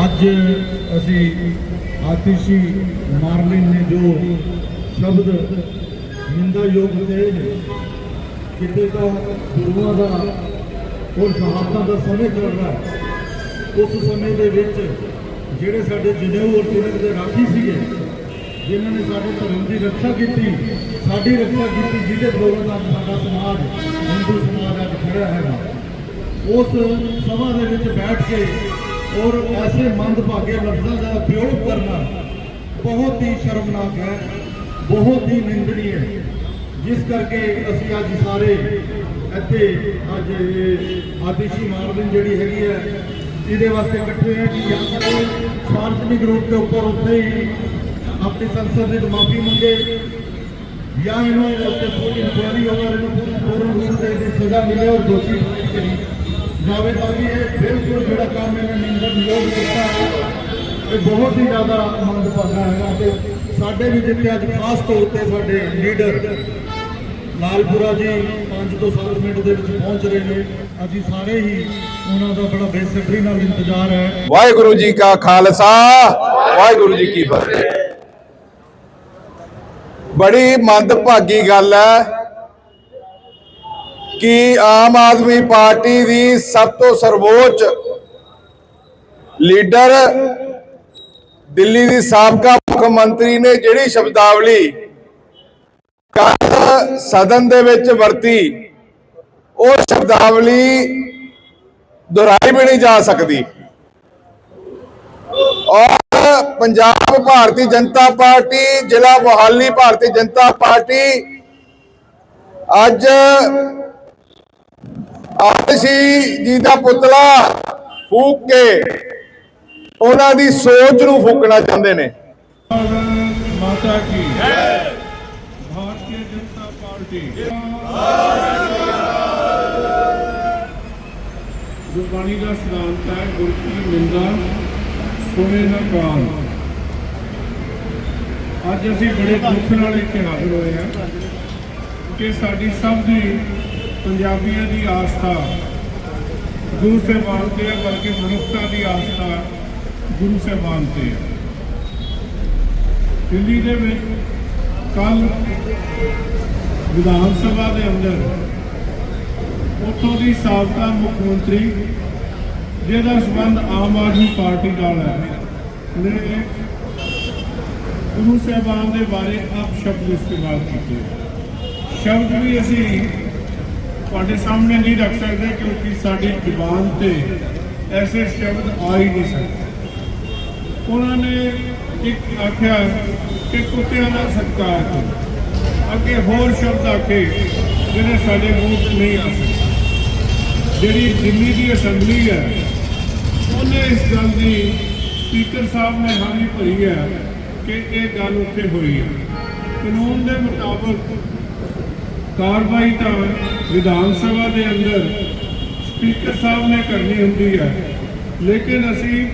ਅੱਜ ਅਸੀਂ ਆਤਿਸ਼ੀ ਮਾਰਲਿਨ ਨੇ ਜੋ ਸ਼ਬਦ ਨਿੰਦਾ ਯੋਗ ਕਹੇ ਨੇ ਕਿਤੇ ਤਾਂ ਗੁਰੂਆਂ ਦਾ ਔਰ ਸ਼ਹਾਦਤਾਂ ਦਾ ਸਮੇਂ ਚੱਲ ਰਿਹਾ ਉਸ ਸਮੇਂ ਦੇ ਵਿੱਚ ਜਿਹੜੇ ਸਾਡੇ ਜਨੇਊ ਔਰ ਤਿਲਕ ਦੇ ਰਾਖੀ ਸੀਗੇ, ਜਿਨ੍ਹਾਂ ਨੇ ਸਾਡੇ ਧਰਮ ਦੀ ਰੱਖਿਆ ਕੀਤੀ, ਸਾਡੀ ਰੱਖਿਆ ਕੀਤੀ, ਜਿਹਦੇ ਬਦੌਲਤ ਅੱਜ ਸਾਡਾ ਸਮਾਜ, ਹਿੰਦੂ ਸਮਾਜ ਅੱਜ ਖੜਾ ਹੈਗਾ। ਉਸ ਸਭਾ ਦੇ ਵਿੱਚ ਬੈਠ ਕੇ ਔਰ ਐਸੇ ਮੰਦਭਾਗੇ ਲਫ਼ਜ਼ਾਂ ਦਾ ਉਪਯੋਗ ਕਰਨਾ ਬਹੁਤ ਹੀ ਸ਼ਰਮਨਾਕ ਹੈ, ਬਹੁਤ ਹੀ ਨਿੰਦਣੀ ਹੈ ਜਿਸ ਕਰਕੇ ਅਸੀਂ ਅੱਜ ਸਾਰੇ ਇੱਥੇ ਅੱਜ ਇਹ ਆਤਿਸ਼ੀ ਮਾਰਦਨ ਜਿਹੜੀ ਹੈਗੀ ਹੈ, ਇਹਦੇ ਵਾਸਤੇ ਇਕੱਠੇ ਹੋਏ ਹਾਂ ਕਿ ਜਾਂ ਤਾਂ ਇਹ ਰੂਪ ਦੇ ਉੱਪਰ ਉੱਥੇ ਹੀ ਆਪਣੀ ਸੰਸਦ ਦੀ ਮਾਫੀ ਮੰਗੇ ਜਾਂ ਇਹਨੂੰ ਉੱਤੇ ਪੂਰੀ ਇਨਕੁਆਇਰੀ ਹੋਵੇ, ਇਹਨੂੰ ਪੂਰਨ ਰੂਪ ਦੇ ਸਜ਼ਾ ਮਿਲੇ ਔਰ ਦੋਸ਼ੀ ਠਹਿਰਾਈ ਕਰੀ ਜਾਵੇ ਤਾਂ ਬਿਲਕੁਲ ਜਿਹੜਾ ਕੰਮ ਇਹਨੇ ਨਿੰਦਨ ਯੋਗ ਕੀਤਾ ਹੈ ਇਹ ਬਹੁਤ ਹੀ ਜ਼ਿਆਦਾ ਮੰਦਭਾਗਾ ਹੈਗਾ ਤੇ ਸਾਡੇ ਵੀ ਜਿੱਥੇ ਅੱਜ ਖਾਸ ਤੌਰ ਤੇ ਸਾਡੇ ਲੀਡਰ ਲਾਲਪੁਰਾ ਜੀ 5 ਤੋਂ 7 ਮਿੰਟ ਦੇ ਵਿੱਚ ਪਹੁੰਚ ਰਹੇ ਨੇ ਅਸੀਂ ਸਾਰੇ ਹੀ ਉਹਨਾਂ ਦਾ ਬੜਾ ਬੇਸਬਰੀ ਨਾਲ ਇੰਤਜ਼ਾਰ ਹੈ ਵਾਹਿਗੁਰੂ ਜੀ ਕਾ ਖਾਲਸਾ ਵਾਹਿਗੁਰੂ ਜੀ ਕੀ ਫਤਿਹ ਬੜੀ ਮੰਦਭਾਗੀ ਗੱਲ ਹੈ ਕਿ ਆਮ ਆਦਮੀ ਪਾਰਟੀ ਦੀ ਸਭ ਤੋਂ ਸਰਵੋੱਚ ਲੀਡਰ ਦਿੱਲੀ ਦੀ ਸਾਬਕਾ ਮੁੱਖ ਮੰਤਰੀ ਨੇ ਜਿਹੜੀ ਸ਼ਬਦਾਵਲੀ ਕੱਲ ਸਦਨ ਦੇ ਵਿੱਚ ਵਰਤੀ, ਉਹ ਸ਼ਬਦਾਵਲੀ ਦੁਹਰਾਈ ਵੀ ਨਹੀਂ ਜਾ ਸਕਦੀ। ਔਰ ਪੰਜਾਬ ਭਾਰਤੀ ਜਨਤਾ ਪਾਰਟੀ, ਜ਼ਿਲ੍ਹਾ ਮੋਹਾਲੀ ਭਾਰਤੀ ਜਨਤਾ ਪਾਰਟੀ ਅੱਜ ਆਪਸੀ ਜੀ ਦਾ ਪੁਤਲਾ ਫੂਕ ਕੇ ਉਹਨਾਂ ਦੀ ਸੋਚ ਨੂੰ ਫੂਕਣਾ ਚਾਹੁੰਦੇ ਨੇ। ਮਾਤਾ ਕੀ ਗੁਰਬਾਣੀ ਦਾ ਸਿਧਾਂਤ ਹੈ ਗੁਰ ਕੀ ਨਿੰਦਾ ਸੁਣੇ ਨਾ ਕਾਲ। ਅੱਜ ਅਸੀਂ ਬੜੇ ਦੁੱਖ ਨਾਲ ਇੱਥੇ ਹਾਜ਼ਰ ਹੋਏ ਹਾਂ ਕਿ ਸਾਡੀ ਸਭ ਦੀ ਪੰਜਾਬੀਆਂ ਦੀ ਆਸਥਾ। ਗੁਰੂ ਸਾਹਿਬਾਨ ਤੇ ਹੈ, ਬਲਕਿ ਮਨੁੱਖਤਾ ਦੀ ਆਸਥਾ ਗੁਰੂ ਸਾਹਿਬਾਨ ਤੇ ਹੈ। ਦਿੱਲੀ ਦੇ ਵਿੱਚ ਕੱਲ ਵਿਧਾਨ ਸਭਾ ਦੇ ਅੰਦਰ ਉੱਥੋਂ ਦੀ ਸਾਬਕਾ ਮੁੱਖ ਮੰਤਰੀ, ਜਿਹਦਾ ਸੰਬੰਧ ਆਮ ਆਦਮੀ ਪਾਰਟੀ ਨਾਲ ਹੈ, ਨੇ ਗੁਰੂ ਸਾਹਿਬਾਨ ਦੇ ਬਾਰੇ ਆਪ ਸ਼ਬਦ ਇਸਤੇਮਾਲ ਕੀਤੇ। ਸ਼ਬਦ ਵੀ ਅਸੀਂ ਤੁਹਾਡੇ ਸਾਹਮਣੇ ਨਹੀਂ ਰੱਖ ਸਕਦੇ ਕਿਉਂਕਿ ਸਾਡੀ ਜ਼ੁਬਾਨ ਤੇ ਐਸੇ ਸ਼ਬਦ ਆ ਹੀ ਨਹੀਂ ਸਕਦੇ। ਉਹਨਾਂ ਨੇ ਇੱਕ ਆਖਿਆ ਕਿ ਕੁੱਤਿਆਂ ਦਾ ਸਤਿਕਾਰ ਕਰੋ। ਅੱਗੇ ਹੋਰ ਸ਼ਬਦ ਆਖੇ ਜਿਹੜੇ ਸਾਡੇ ਮੂੰਹ 'ਚ ਨਹੀਂ ਆ ਸਕਦੇ ਜਿਹੜੀ ਦਿੱਲੀ ਦੀ ਅਸੈਂਬਲੀ ਹੈ, ਉਹਨੇ ਇਸ ਗੱਲ ਦੀ ਸਪੀਕਰ ਸਾਹਿਬ ਨੇ ਹਾਮੀ ਭਰੀ ਹੈ ਕਿ ਇਹ ਗੱਲ ਉੱਥੇ ਹੋਈ ਹੈ। ਕਾਨੂੰਨ ਦੇ ਮੁਤਾਬਕ ਕਾਰਵਾਈ ਤਾਂ ਵਿਧਾਨ ਸਭਾ ਦੇ ਅੰਦਰ ਸਪੀਕਰ ਸਾਹਿਬ ਨੇ ਕਰਨੀ ਹੁੰਦੀ ਹੈ। ਲੇਕਿਨ ਅਸੀਂ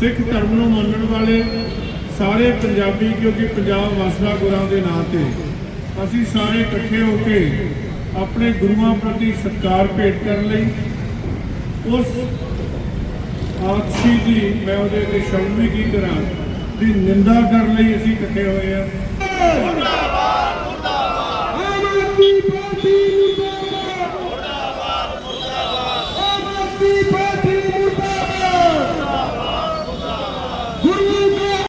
ਸਿੱਖ ਧਰਮ ਨੂੰ ਮੰਨਣ ਵਾਲੇ ਸਾਰੇ ਪੰਜਾਬੀ, ਕਿਉਂਕਿ ਪੰਜਾਬ ਵਸਦਾ ਗੁਰਾਂ ਦੇ ਨਾਂ ਤੇ, ਅਸੀਂ ਸਾਰੇ ਇਕੱਠੇ ਹੋ ਕੇ ਆਪਣੇ ਗੁਰੂਆਂ ਪ੍ਰਤੀ ਸਤਿਕਾਰ ਭੇਟ ਕਰਨ ਲਈ ਉਸ ਆਪਸੀ ਦੀ, ਮੈਂ ਉਹਦੇ ਤੇ ਸ਼ਬਦ ਵੀ ਕੀ ਕਰਾਂ, ਦੀ ਨਿੰਦਾ ਕਰਨ ਲਈ ਅਸੀਂ ਇਕੱਠੇ ਹੋਏ ਹਾਂ